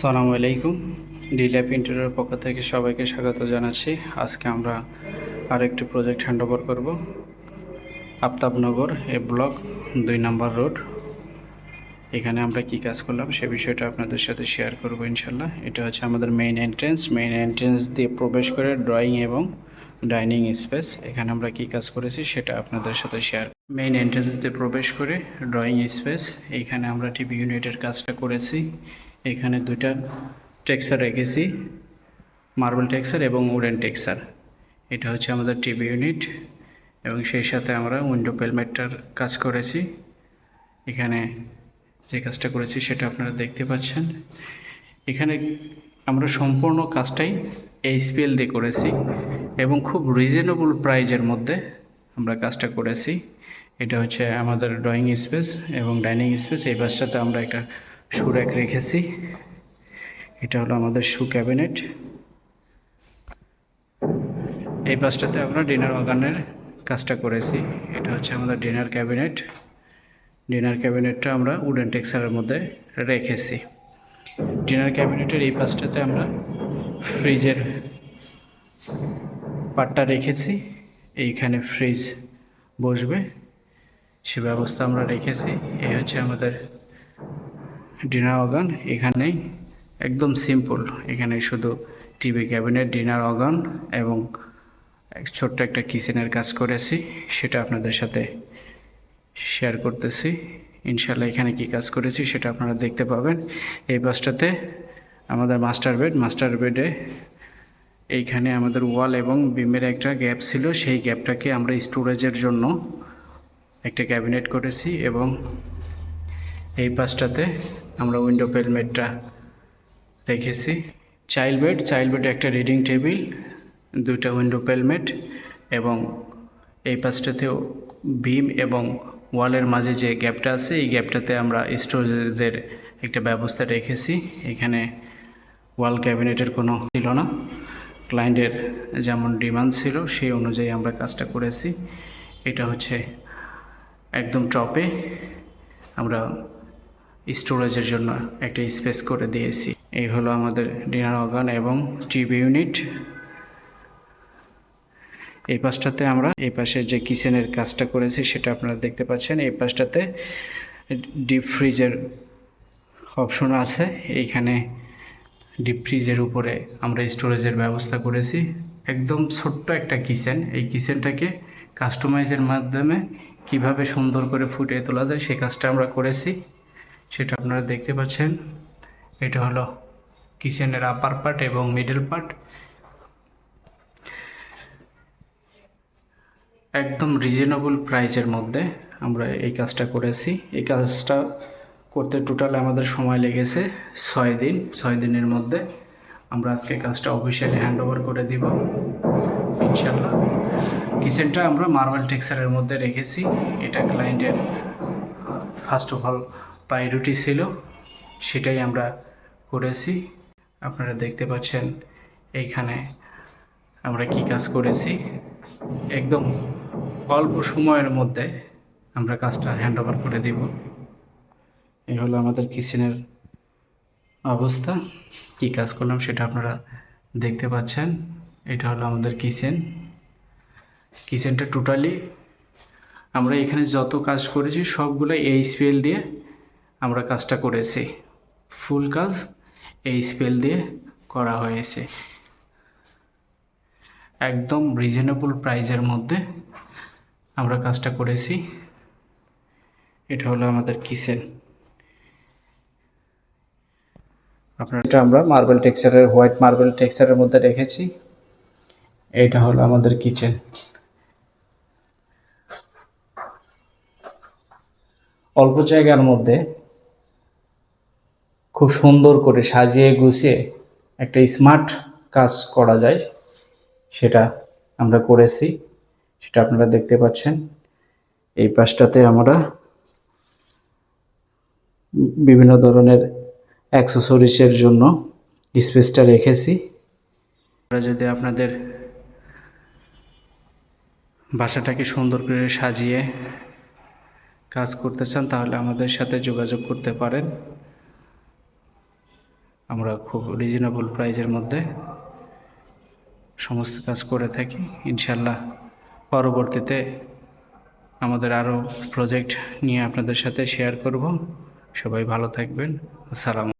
আসসালামু আলাইকুম। ডিল্যাপ ইন্টারিয়র পক্ষ থেকে সবাইকে স্বাগত জানাচ্ছি। আজকে আমরা আরেকটি প্রজেক্ট হ্যান্ড ওভার করব। আফতাবনগর এ ব্লক দুই নম্বর রোড। এখানে আমরা কি কাজ করলাম সে বিষয়টা আপনাদের সাথে শেয়ার করব ইনশাল্লাহ এটা হচ্ছে আমাদের মেইন এন্ট্রেন্স মেইন এন্ট্রেন্স দিয়ে প্রবেশ করে ড্রয়িং এবং ডাইনিং স্পেস এখানে আমরা কি কাজ করেছি সেটা আপনাদের সাথে শেয়ার মেইন এন্ট্রেন্স দিয়ে প্রবেশ করে ড্রয়িং স্পেস এইখানে আমরা টিভি ইউনিটের কাজটা করেছি। এখানে দুইটা টেক্সার রেখেছি, মার্বেল টেক্সার এবং উডেন টেক্সার। এটা হচ্ছে আমাদের টিভি ইউনিট এবং সেই সাথে আমরা উইন্ডো পেলমেটটার কাজ করেছি। এখানে যে কাজটা করেছি সেটা আপনারা দেখতে পাচ্ছেন। এখানে আমরা সম্পূর্ণ কাজটাই এইচপিএল দিয়ে করেছি এবং খুব রিজনেবল প্রাইজের মধ্যে আমরা কাজটা করেছি। এটা হচ্ছে আমাদের ড্রয়িং স্পেস এবং ডাইনিং স্পেস এই পাশটাতে আমরা একটা শু র্যাক রেখেছি। এটা হলো আমাদের শু ক্যাবিনেট। এই পাশটাতে আমরা ডিনার অর্গানের কাজটা করেছি। এটা হচ্ছে আমাদের ডিনার ক্যাবিনেট। ডিনার ক্যাবিনেটটা আমরা উডেন টেক্সারের মধ্যে রেখেছি। ডিনার ক্যাবিনেটের এই পাশটাতে আমরা ফ্রিজের পাটটা রেখেছি। এইখানে ফ্রিজ বসবে। সে ব্যবস্থা আমরা রেখেছি। এই হচ্ছে আমাদের ডিনার অর্গান এখানেই একদম সিম্পল। এখানে শুধু টিভি ক্যাবিনেট ডিনার অর্গান এবং ছোট্ট একটা কিচেনের কাজ করেছি, সেটা আপনাদের সাথে শেয়ার করতেছি। ইনশাল্লাহ এখানে কি কাজ করেছি সেটা আপনারা দেখতে পাবেন। এই বাসটাতে আমাদের মাস্টার বেড, মাস্টার বেডে এইখানে আমাদের ওয়াল এবং বিমের একটা গ্যাপ ছিল, সেই গ্যাপটাকে আমরা স্টোরেজের জন্য একটা ক্যাবিনেট করেছি এবং এই পাশটাতে আমরা উইন্ডো পেলমেটটা রেখেছি। চাইল্ড বেড চাইল্ড বেডে একটা রিডিং টেবিল দুইটা উইন্ডো পেলমেট এবং এই পাশটাতেও বিম এবং ওয়ালের মাঝে যে গ্যাপটা আছে, এই গ্যাপটাতে আমরা স্টোরেজের একটা ব্যবস্থা রেখেছি। এখানে ওয়াল ক্যাবিনেটের কোনো ছিল না। ক্লায়েন্টের যেমন ডিমান্ড ছিল, সেই অনুযায়ী আমরা কাজটা করেছি। এটা হচ্ছে একদম টপে আমরা স্টোরেজের জন্য একটা স্পেস করে দিয়েছি। এই হলো আমাদের ডিনার অর্গান এবং টিভি ইউনিট। এই পাশটাতে আমরা এই পাশে যে কিচেনের কাজটা করেছি সেটা আপনারা দেখতে পাচ্ছেন। এই পাশটাতে ডিপ ফ্রিজের অপশন আছে। এইখানে ডিপ ফ্রিজের উপরে আমরা স্টোরেজের ব্যবস্থা করেছি। একদম ছোট্ট একটা কিচেন। এই কিচেনটাকে কাস্টমাইজের মাধ্যমে কীভাবে সুন্দর করে ফুটিয়ে তোলা যায় সেই কাজটা আমরা করেছি। সেটা আপনারা দেখতে পাচ্ছেন। এটা হলো কিচেনের আপার পার্ট এবং মিডল পার্ট একদম রিজনেবল প্রাইজের মধ্যে আমরা এই কাজটা করেছি। এই কাজটা করতে টোটাল আমাদের সময় লেগেছে ছয় দিন। ছয় দিনের মধ্যে আমরা আজকে কাজটা অফিসিয়ালি হ্যান্ড ওভার করে দিব। ইনশাল্লাহ কিচেনটা আমরা মার্বেল টেক্সারের মধ্যে রেখেছি। এটা ক্লায়েন্টের ফার্স্ট অফ অল প্রায়োরিটি ছিল, সেটাই আমরা করেছি। আপনারা দেখতে পাচ্ছেন এইখানে আমরা কি কাজ করেছি। একদম অল্প সময়ের মধ্যে আমরা কাজটা হ্যান্ড ওভার করে দিব। এই হলো আমাদের কিচেনের অবস্থা। কি কাজ করলাম সেটা আপনারা দেখতে পাচ্ছেন। এটা হলো আমাদের কিচেন কিচেনটা টোটালি আমরা এখানে যত কাজ করেছি সবগুলো এই স্পেল দিয়ে আমরা কাজটা করেছি। ফুল কাজ এই স্পেল দিয়ে করা হয়েছে। একদম রিজনেবল প্রাইজের মধ্যে আমরা কাজটা করেছি। এটা হলো আমাদের কিচেন আপনার এটা আমরা মার্বেল টেক্সচারের হোয়াইট মার্বেল টেক্সচারের মধ্যে রেখেছি। এটা হলো আমাদের কিচেন অল্প জায়গার মধ্যে খুব সুন্দর করে সাজিয়ে গুছিয়ে একটা স্মার্ট কাজ করা যায়, সেটা আমরা করেছি, সেটা আপনারা দেখতে পাচ্ছেন। এই পাশটাতে আমরা বিভিন্ন ধরনের অ্যাক্সেসরিজের জন্য স্পেসটা রেখেছি। আমরা যদি আপনাদের বাসাটাকে সুন্দর করে সাজিয়ে কাজ করতে চান, তাহলে আমাদের সাথে যোগাযোগ করতে পারেন। আমরা খুব রিজনেবল প্রাইজের মধ্যে সমস্ত কাজ করে থাকি। ইনশাল্লাহ পরবর্তীতে আমাদের আরও প্রজেক্ট নিয়ে আপনাদের সাথে শেয়ার করব। সবাই ভালো থাকবেন। আসসালাম